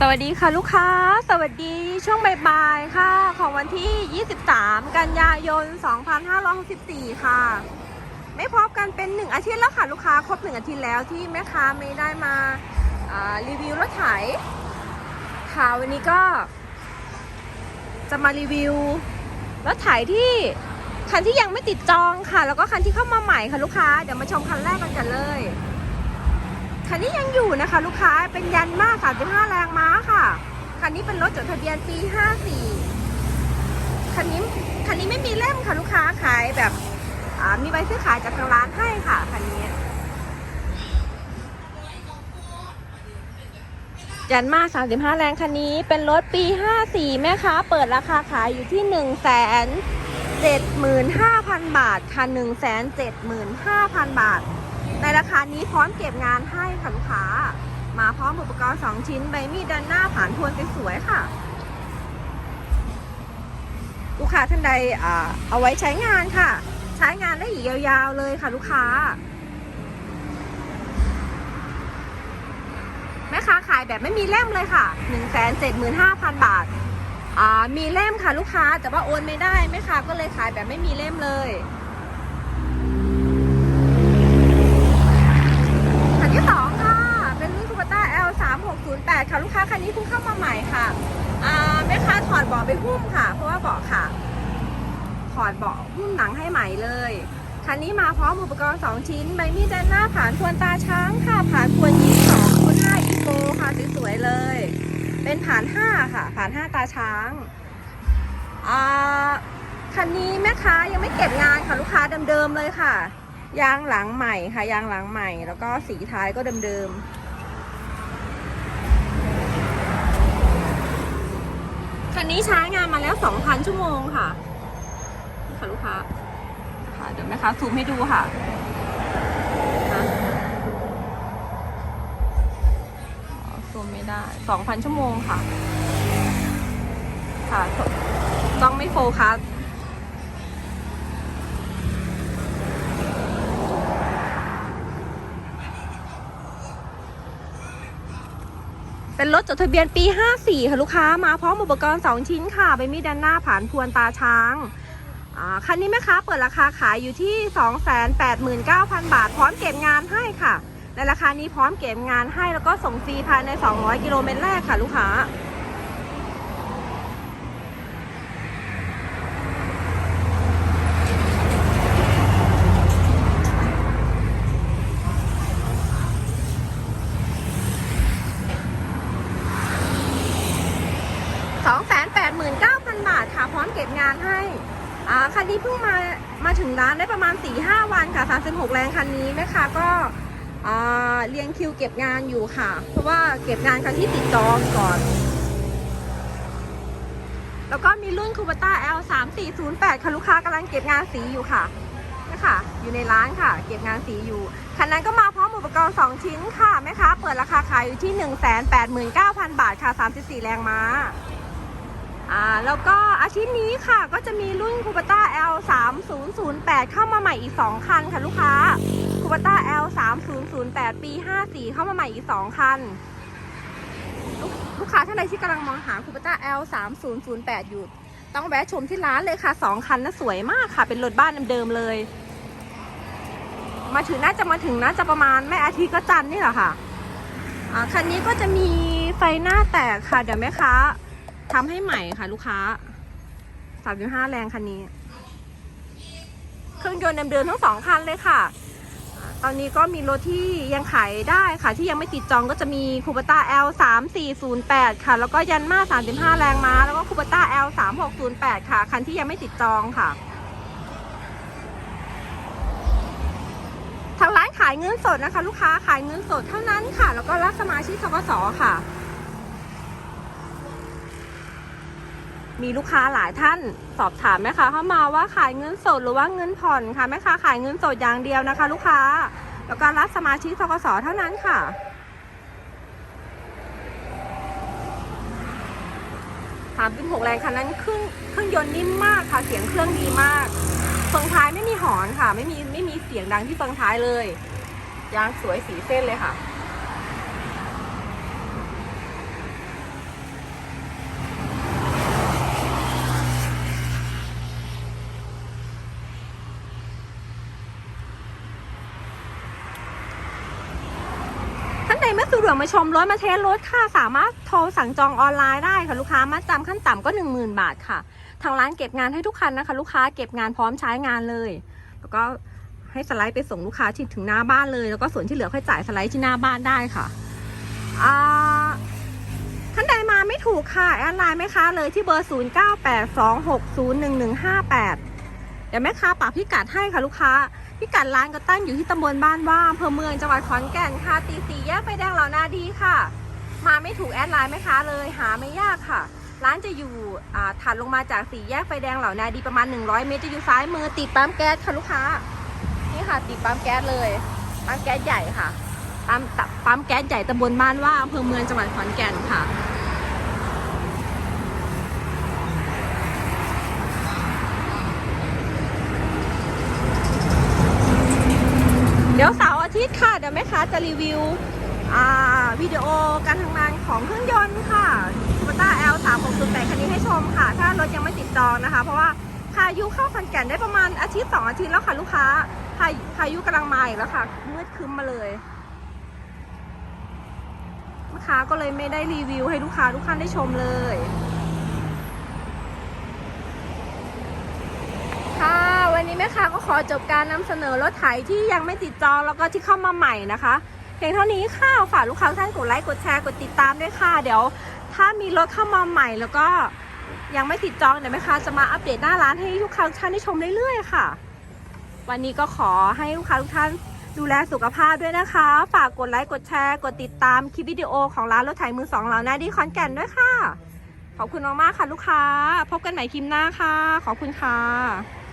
สวัสดีค่ะลูกค้า สวัสดีช่วงบ่ายๆค่ะ ของวันที่ 23 กันยายน 2564 ค่ะ ไม่พบกันเป็น 1 อาทิตย์แล้วค่ะ ลูกค้าครบ 1 อาทิตย์แล้วที่แม่ค้าไม่ได้มาารีวิวรถไถค่ะวันนี้ก็ จะมารีวิวรถไถที่คันที่ยังไม่ติดจองค่ะ แล้วก็คันที่เข้ามาใหม่ค่ะลูกค้า เดี๋ยวมาชมคันแรกกันกันเลย คันนี้ยังอยู่นะคะ ลูกค้าเป็นยันมาก35แรงม้าค่ะ คันนี้เป็นรถจดทะเบียนปี 54 คันนี้คันนี้ไม่มีเล่มค่ะลูกค้าขายแบบมีใบซื้อขายจากทางร้านให้ค่ะคันนี้ยันมา35 แรงคันนี้เป็นรถปี 54 แม่ค้าเปิดราคาขายอยู่ที่ 1 75,000 บาทค่ะ 175,000 บาท ในราคานี้พร้อมเก็บงานให้ค่ะลูกค้า มาพร้อมอุปกรณ์ 2 ชิ้น ใบมีดด้านหน้าผ่านทวนสวยๆค่ะ ลูกค้าท่านใดเอาไว้ใช้งานค่ะ ใช้งานได้อีกยาวๆเลยค่ะลูกค้า แม่ค้าขายแบบไม่มีเล่มเลยค่ะ 175,000 บาทอ่ามีเล่มค่ะลูกค้าแต่ว่าโอนไม่ได้แม่ค้าก็เลยขายแบบไม่มีเล่มเลย 3608 ค่ะลูกค้าคันนี้เพิ่งเข้ามาใหม่ค่ะแม่ค้าถอดเบาะไปหุ้มค่ะ เพราะว่าเบาะค่ะ ถอดเบาะหุ้มหนังให้ใหม่เลยคันนี้มาพร้อมอุปกรณ์ 2 ชิ้น ใบมีดดนหน้าผ่านควนตาช้างค่ะ ผ่านควนยี่สองคูณห้าอีโกค่ะสวยๆเลย เป็นผ่าน 5 ค่ะ ผ่าน 5 ตาช้างคันนี้แม่ค้ายังไม่เก็บงานค่ะลูกค้าเดิมๆเลยค่ะ ยางหลังใหม่ค่ะ ยางหลังใหม่ แล้วก็สีท้ายก็เดิมๆ นนี้ใช้งานมาแล้ว 2,000 ชั่วโมงค่ะนี่ค่ะลูกค้าค่ะเดี๋ยวแม่ค้าซูมให้ดูค่ะซูมไม่ได้ 2,000 ชั่วโมงค่ะ ค่ะ ต้องไม่โฟกัส เป็นรถจดทะเบียนปี 54 ค่ะลูกค้ามาพร้อมอุปกรณ์ 2 ชิ้นค่ะใบมีดด้านหน้าผ่านพวนตาช้างอ่าคันนี้แม่ค้าเปิดราคาขายอยู่ที่ 289,000 บาท พร้อมเก็บงานให้ค่ะ ในราคานี้พร้อมเก็บงานให้แล้วก็ส่งฟรีภายใน 200 กิโลเมตรแรกค่ะลูกค้า 289,000 บาทค่ะ พร้อมเก็บงานให้อ่า คันนี้เพิ่งมามาถึงร้านได้ประมาณ 4-5 วันค่ะ 36 แรงคันนี้แม่ค้าก็าเรียงคิวเก็บงานอยู่ค่ะ เพราะว่าเก็บงานคันที่ติดจองก่อน แล้วก็มีรุ่นคูปต้า L 3 4 0 8ค่ะลูกค้ากำลังเก็บงานสีอยู่ค่ะนี่ค่ะอยู่ในร้านค่ะ เก็บงานสีอยู่ คันนั้นก็มาพร้อมอุปกรณ์ 2 ชิ้นค่ะแม่ค้าเปิดราคาขายอยู่ที่ 189,000 บาทค่ะ 34 แรงม้า อ่าแล้วก็อาทิตย์นี้ค่ะก็จะมีรุ่นคูปต้า L 3 0 0 8เข้ามาใหม่อีก 2 คันค่ะลูกค้าคูปต้า L 3 0 0 8ปี54 เข้ามาใหม่อีก 2 คันลูกลูกค้าท่านใดที่กำลังมองหาคูปต้า L 3 0 0 8อยู่ ต้องแวะชมที่ร้านเลยค่ะ 2 คันน่ะสวยมากค่ะ เป็นรถบ้านเดิมๆเลย มาถึงน่าจะมาถึงน่าจะประมาณไม่อาทิตย์ก็จันนี่แหละค่ะคันนี้ก็จะมีไฟหน้าแตกค่ะเดี๋ยวแม่ค้า ทำให้ใหม่ค่ะลูกค้า 35 แรงคันนี้ เครื่องยนต์เดิมๆทั้งสองคันเลยค่ะ ตอนนี้ก็มีรถที่ยังขายได้ค่ะ ที่ยังไม่ติดจองก็จะมีคูปต้า L 3 4 0 8ค่ะ แล้วก็ยันมา 35 แรงม้า แล้วก็คูปต้า L 3 6 0 8ค่ะ คันที่ยังไม่ติดจองค่ะทางร้านขายเงินสดนะคะ ลูกค้าขายเงินสดเท่านั้นค่ะ แล้วก็รับสมาชิกสกสค่ะ มีลูกค้าหลายท่านสอบถามแม่ค้าเข้ามาว่าขายเงินสดหรือว่าเงินผ่อนค่ะแม่ค้าขายเงินสดอย่างเดียวนะคะ ลูกค้า แล้วก็รับสมาชิกทกสเท่านั้นค่ะสามหกแรงคันนั้นเครื่องเครื่องยนต์นิ่มมากค่ะ เสียงเครื่องดีมากเฟืองท้ายไม่มีหอนค่ะ ไม่มีไม่มีเสียงดังที่เฟืองท้ายเลยยางสวยสีเส้นเลยค่ะ ใดไม่สะดวกมาชมรถมาเทสรถค่ะ สามารถโทรสั่งจองออนไลน์ได้ค่ะลูกค้ามาจำขั้นต่ำก็ 10,000 บาทค่ะ ทางร้านเก็บงานให้ทุกคันนะคะ ลูกค้าเก็บงานพร้อมใช้งานเลย แล้วก็ให้สไลด์ไปส่งลูกค้าที่ถึงหน้าบ้านเลย แล้วก็ส่วนที่เหลือค่อยจ่ายสไลด์ที่หน้าบ้านได้ค่ะท่านใดมาไม่ถูกค่ะแอดไลน์ไหมคะเลยที่เบอร์ 0982601158 ดี๋ยวแม่ค้าปากพิกัดให้ค่ะลูกค้า พิกัดร้านก็ตั้งอยู่ที่ตำบลบ้านว่าอำเภอเมืองจังหวัดขอนแก่นค่ะตีสี่แยกไฟแดงเหล่านาดีค่ะ มาไม่ถูกแอดไลน์แม่ค้าเลยหาไม่ยากค่ะ ร้านจะอยู่ถัดลงมาจากสี่แยกไฟแดงเหล่านาดีประมาณ 100 เมตรจะอยู่ซ้ายมือติดปั๊มแก๊สค่ะลูกค้า นี่ค่ะติดปั๊มแก๊สเลยปั๊มแก๊สใหญ่ค่ะปั๊มตะปั๊มแก๊สใหญ่ตำบลบ้านว่าอำเภอเมืองจังหวัดขอนแก่นค่ะ เดี๋ยวเสาร์อาทิตย์ค่ะ เดี๋ยวแม่ค้า จะรีวิววิดีโอการทำงานของเครื่องยนต์ค่ะ Toyota L 3 6 0 8คันนี้ให้ชมค่ะ ถ้ารถยังไม่ติดจองนะคะ เพราะว่าพายุเข้าขอนแก่นได้ประมาณอาทิตย์สองอาทิตย์แล้วค่ะลูกค้าพายุพายุกำลังมาอีกแล้วค่ะมืดคึ้มมาเลยลูกค้าก็เลยไม่ได้รีวิวให้ลูกค้าทุกท่านได้ชมเลย ค่ะ วันนี้แม่ค้าก็ขอจบการนำเสนอรถไถที่ยังไม่ติดจองแล้วก็ที่เข้ามาใหม่นะคะเพียงเท่านี้ค่ะฝากลูกค้าท่านกดไลค์กดแชร์กดติดตามด้วยค่ะ เดี๋ยว ถ้ามีรถเข้ามาใหม่แล้วก็ยังไม่ติดจองเดี๋ยวแม่ค้าจะมาอัปเดตหน้าร้านให้ลูกค้าทุกท่านได้ชมเรื่อยๆค่ะ วันนี้ก็ขอให้ลูกค้าทุกท่านดูแลสุขภาพด้วยนะคะ ฝากกดไลค์กดแชร์ กดติดตามคลิปวิดีโอของร้านรถไถมือสองเราหน้าดีคอนแก่นด้วยค่ะ ขอบคุณมากๆค่ะลูกค้า พบกันใหม่คลิปหน้าค่ะ ขอบคุณค่ะ